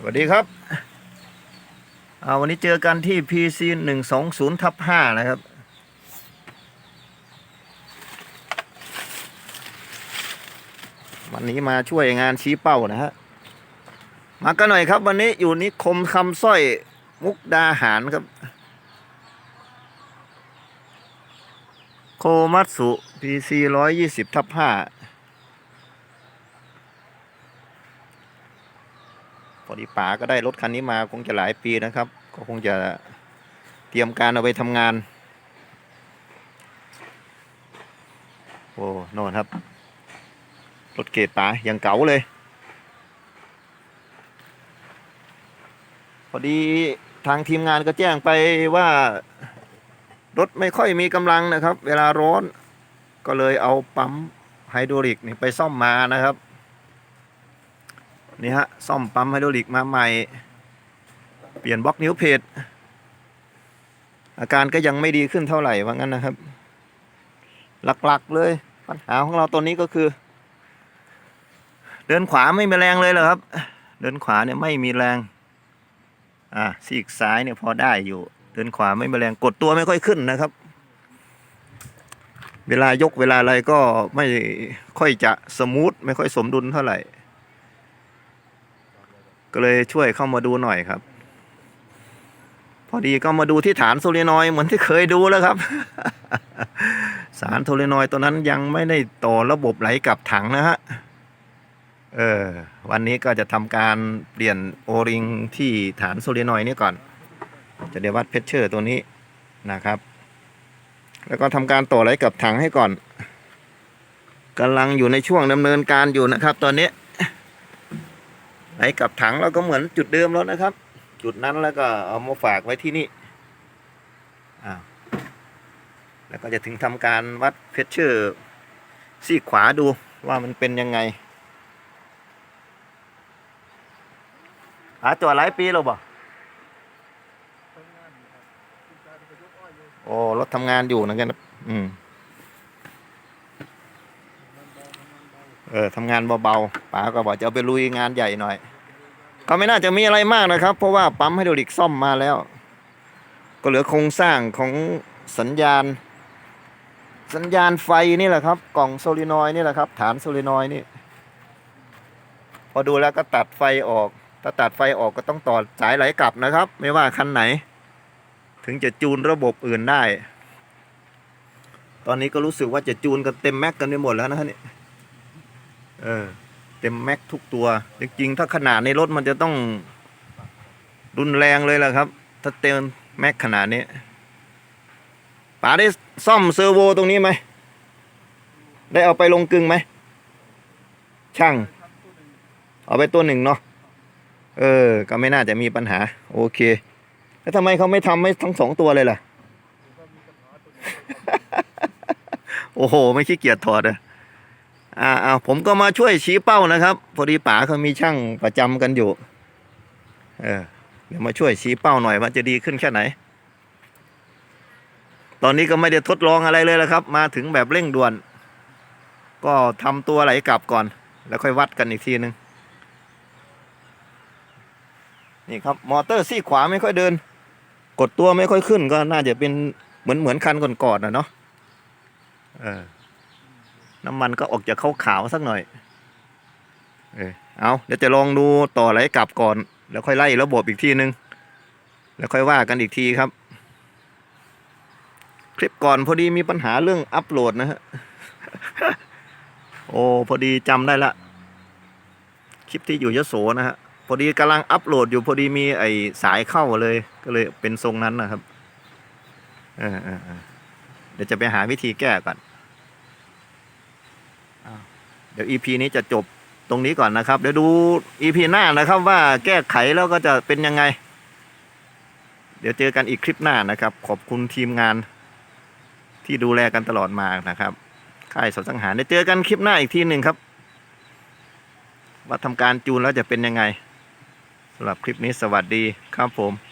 สวัสดีครับวันนี้เจอกันที่ PC 1 2 0ทับ5นะครับ วันนี้มาช่วยงานชี้เป้านะฮะ มากันหน่อยครับ วันนี้อยู่นิคมคำสร้อยมุกดาหารครับ โคมัตสุ PC 120ทับ5 พอดีป๋าก็ได้รถคันนี้มาคงจะหลายปีนะครับ ก็คงจะเตรียมการเอาไปทำงาน โอ้โน่นครับ รถเกตป๋ายังเก๋าเลย พอดีทางทีมงานก็แจ้งไปว่ารถไม่ค่อยมีกำลังนะครับ เวลาร้อนก็เลยเอาปั๊มไฮดรอลิกนี่ไปซ่อมมานะครับ นี่ฮะ ซ่อมปั๊มไฮดรอลิกมาใหม่ เปลี่ยนบล็อกนิ้วเพจอาการก็ยังไม่ดีขึ้นเท่าไหร่ว่างั้นนะครับ หลักๆเลย ปัญหาของเราตอนนี้ก็คือ เดินขวาไม่มีแรงเลยเหรอครับ เดินขวาเนี่ยไม่มีแรง อ่าซีกซ้ายเนี่ยพอได้อยู่ เดินขวาไม่มีแรงกดตัวไม่ค่อยขึ้นนะครับ เวลายกเวลาอะไรก็ไม่ค่อยจะสมูทไม่ค่อยสมดุลเท่าไหร่ ก็เลยช่วยเข้ามาดูหน่อยครับ พอดีก็มาดูที่ฐานโซเลนอยเหมือนที่เคยดูแล้วครับ สารโซเลนอยตัวนั้นยังไม่ได้ต่อระบบไหลกลับถังนะฮะเออวันนี้ก็จะทำการเปลี่ยนโอริงที่ฐานโซเลนอยนี้ก่อน จะได้วัดเพชเชอร์ตัวนี้นะครับ แล้วก็ทำการต่อไหลกลับถังให้ก่อนกำลังอยู่ในช่วงดำเนินการอยู่นะครับ ตอนนี้ ไหนกับถังเราก็เหมือนจุดเดิมแล้วนะครับ จุดนั้นแล้วก็เอามาฝากไว้ที่นี่อ้าวแล้วก็จะถึงทำการวัดเพชเชอร์ซีขวาดูว่ามันเป็นยังไงหาจอดหลายปีแล้วบ่โอ้รถทำงานอยู่นะกันอืม เออทำงานเบาๆป๋าก็บอกจะเอาไปลุยงานใหญ่หน่อย ก็ไม่น่าจะมีอะไรมากนะครับ เพราะว่าปั๊มไฮดรอลิกซ่อมมาแล้ว ก็เหลือโครงสร้างของสัญญาณ สัญญาณไฟนี่แหละครับ กล่องโซลินอยนี่แหละครับ ฐานโซลินอยนี่ พอดูแล้วก็ตัดไฟออกถ้าตัดไฟออกก็ต้องต่อสายไหลกลับนะครับ ไม่ว่าคันไหน ถึงจะจูนระบบอื่นได้ ตอนนี้ก็รู้สึกว่าจะจูนกันเต็มแม็กกันไปหมดแล้วนะฮะนี่ เออเต็มแม็กทุกตัว จริงๆ ถ้าขนาดในรถมันจะต้องรุนแรงเลยแหละครับ ถ้าเต็มแม็กขนาดนี้ป๋าได้ซ่อมเซอร์โวตรงนี้ไหม ได้เอาไปลงกึ่งไหม ช่าง เอาไปตัวหนึ่งเนาะ เออ ก็ไม่น่าจะมีปัญหา โอเค แล้วทำไมเขาไม่ทำให้ทั้งสองตัวเลยล่ะ โอ้โห ไม่ขี้เกียจถอดเลย อ่าอ่าผมก็มาช่วยชี้เป้านะครับ พอดีป๋าเขามีช่างประจำกันอยู่ เออเดี๋ยวมาช่วยชี้เป้าหน่อยว่าจะดีขึ้นแค่ไหน ตอนนี้ก็ไม่ได้ทดลองอะไรเลยและครับ มาถึงแบบเร่งด่วน ก็ทำตัวไหลกลับก่อน แล้วค่อยวัดกันอีกทีนึงนี่ครับมอเตอร์ซี่ขวาไม่ค่อยเดิน กดตัวไม่ค่อยขึ้นก็น่าจะเป็นเหมือนเหมือนคันก่อนๆนะเนาะเออ น้ำมันก็ออกจากขาวๆสักหน่อย เออเอาเดี๋ยวจะลองดูต่อไหลกลับก่อน แล้วค่อยไล่ระบบอีกทีนึง แล้วค่อยว่ากันอีกทีครับ คลิปก่อนพอดีมีปัญหาเรื่องอัปโหลดนะฮะ โอ้พอดีจำได้ละ คลิปที่อยู่ยโสนะฮะ พอดีกำลังอัปโหลดอยู่พอดีมีไอสายเข้าเลย ก็เลยเป็นทรงนั้นนะครับ เออเออเดี๋ยวจะไปหาวิธีแก้ก่อน ดี๋ยว EP นี้จะจบตรงนี้ก่อนนะครับ เดี๋ยวดู EP หน้านะครับว่าแก้ไขแล้วก็จะเป็นยังไง เดี๋ยวเจอกันอีกคลิปหน้านะครับ ขอบคุณทีมงานที่ดูแลกันตลอดมานะครับค่ายสสังหารเดี๋ยวเจอกันคลิปหน้าอีกทีหนึ่งครับ ว่าทำการจูนแล้วจะเป็นยังไงสำหรับคลิปนี้สวัสดีครับผม